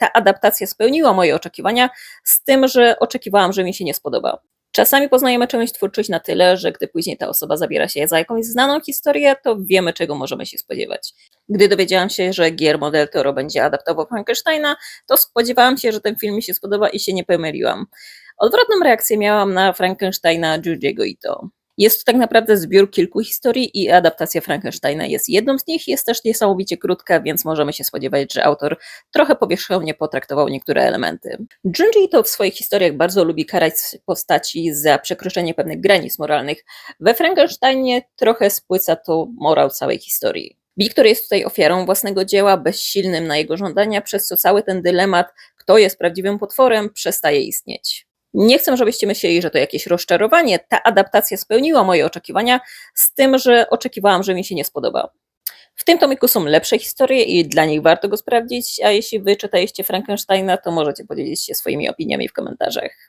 ta adaptacja spełniła moje oczekiwania, z tym, że oczekiwałam, że mi się nie spodoba. Czasami poznajemy część twórczość na tyle, że gdy później ta osoba zabiera się za jakąś znaną historię, to wiemy, czego możemy się spodziewać. Gdy dowiedziałam się, że Guillermo del Toro będzie adaptował Frankensteina, to spodziewałam się, że ten film mi się spodoba i się nie pomyliłam. Odwrotną reakcję miałam na Frankensteina Junji'ego Ito. Jest to tak naprawdę zbiór kilku historii i adaptacja Frankensteina jest jedną z nich, jest też niesamowicie krótka, więc możemy się spodziewać, że autor trochę powierzchownie potraktował niektóre elementy. Junji Ito w swoich historiach bardzo lubi karać postaci za przekroczenie pewnych granic moralnych. We Frankensteinie trochę spłyca to morał całej historii. Wiktor jest tutaj ofiarą własnego dzieła, bezsilnym na jego żądania, przez co cały ten dylemat, kto jest prawdziwym potworem, przestaje istnieć. Nie chcę, żebyście myśleli, że to jakieś rozczarowanie. Ta adaptacja spełniła moje oczekiwania, z tym, że oczekiwałam, że mi się nie spodoba. W tym tomiku są lepsze historie i dla nich warto go sprawdzić, a jeśli wy czytaliście Frankensteina, to możecie podzielić się swoimi opiniami w komentarzach.